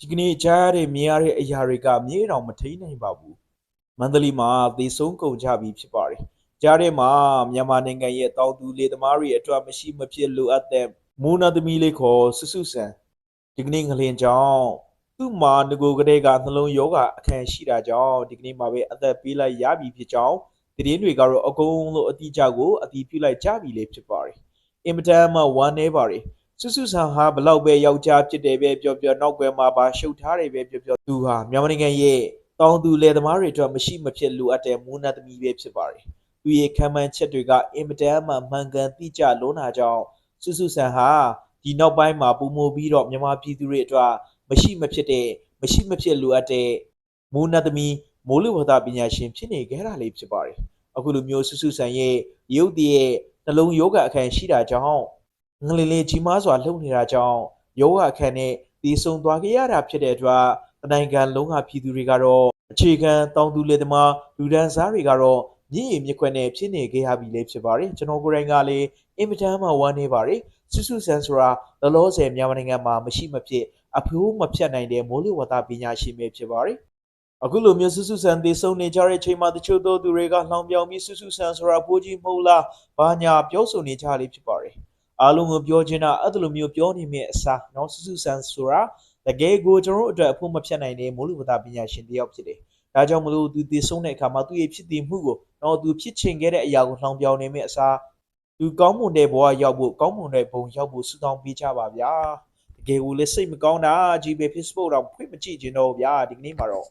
ဒီကနေ့ကြားရတဲ့မြင်ရတဲ့အရာတွေကမြေတော်မထိန်နိုင်ပါဘူးမန္တလေးမှာသေဆုံးကုန်ကြပြီဖြစ်ပါတယ်ကြားထဲမှာမြန်မာနိုင်ငံရဲ့တောင်သူလေသမားတွေအတွက်မရှိမဖြစ်လိုအပ်တဲ့မူနာသမီးလေးခေါ်ဆွဆွဆန်ဒီကနေ့ငလင်ကြောင့်သူ့မှာငကိုကလေးကနှလုံးယောဂအခန်းရှိတာကြောင့်ဒီကနေ့မှာပဲအသက်ပေးလိုက်ရပြီဖြစ်ကြောင်းသတင်းတွေကတော့အကုန်လုံးအတိအကျကိုအတိပြုလိုက်ကြပြီလေဖြစ်ပါတယ်အင်မတန်မှဝမ်းနေပါတယ် စွစွဆန်ဟာဘလောက်ပဲယောက်ျားဖြစ်တယ်ပဲပြောပြောနောက်ွယ်မှာပါရှုပ်ထားတယ်ပဲပြောပြောသူဟာမြန်မာနိုင်ငံရဲ့တောင်သူလယ်သမားတွေအတွက်မရှိမဖြစ်လိုအပ်တဲ့မူနာသမီးပဲဖြစ်ပါတယ်သူရဲ့ခံမှန်းချက်တွေကအင်မတန်မှမှန်ကန်တိကျလုံးတာကြောင့်စွစွဆန်ဟာဒီနောက်ပိုင်းမှာပုံမူပြီးတော့မြန်မာပြည်သူတွေအတွက်မရှိမဖြစ်တဲ့မရှိမဖြစ်လိုအပ်တဲ့မူနာသမီးမိုးလေဝသပညာရှင်ဖြစ်နေကြတာလေးဖြစ်ပါတယ်အခုလိုမျိုးစွစွဆန်ရဲ့ရုပ်တည်းရဲ့နှလုံးယောဂအခန်းရှိတာကြောင့် ငလင်လေးကြီးမားစွာလှုပ်နေတာကြောင့်ယောဂအခန်းနဲ့တည်ဆုံသွားခဲ့ရတာဖြစ်တဲ့အတွက်တနိုင်ငံလုံးကပြည်သူတွေကတော့အခြေခံတောင်သူလေသမားလူဒန်းစားတွေကတော့မြင့်ရည်မြစ်ခွက်နဲ့ဖြစ်နေခဲ့ရပြီလေဖြစ်ပါတယ်ကျွန်တော်ကိုယ်တိုင်ကလည်းအင်မတန်မှဝမ်းနေပါတယ်စွစွဆန်ဆိုတာလောလောဆယ်မြန်မာနိုင်ငံမှာမရှိမဖြစ်အဖိုးမဖြတ်နိုင်တဲ့မိုးလေဝသပညာရှင်ပဲဖြစ်ပါတယ်အခုလိုမျိုးစွစွဆန်တည်ဆုံနေကြတဲ့ချိန်မှာတချို့သောသူတွေကလှောင်ပြောင်ပြီးစွစွဆန်ဆိုတာဘိုးကြီးမဟုတ်လားဘာညာပြောဆိုနေကြလေဖြစ်ပါတယ် အားလုံးကိုပြောချင်တာအဲ့လိုမျိုးပြောနေမြင်အစားနော်စုစုဆန်ဆိုတာတကယ်ကိုကျွန်တော်တို့အတွက်အဖို့မဖြစ်နိုင်တဲ့မိုးလူပတာပညာရှင်တယောက်ဖြစ်တယ်။ဒါကြောင့်မလို့သူတည်ဆုံးတဲ့အခါမှာသူ့ရဲ့ဖြစ်တည်မှုကိုနော်သူဖြစ်ချင်ခဲ့တဲ့အရာကိုလှောင်ပြောင်းနေမြင်အစားသူကောင်းမွန်တဲ့ဘဝရောက်ဖို့ကောင်းမွန်တဲ့ဘုံရောက်ဖို့ဆုတောင်းပေးကြပါဗျာ။တကယ်ကိုလည်းစိတ်မကောင်းတာကြီးပဲ Facebook တော့ဖွင့်မကြည့်ချင်တော့ဗျာဒီကနေ့မှာတော့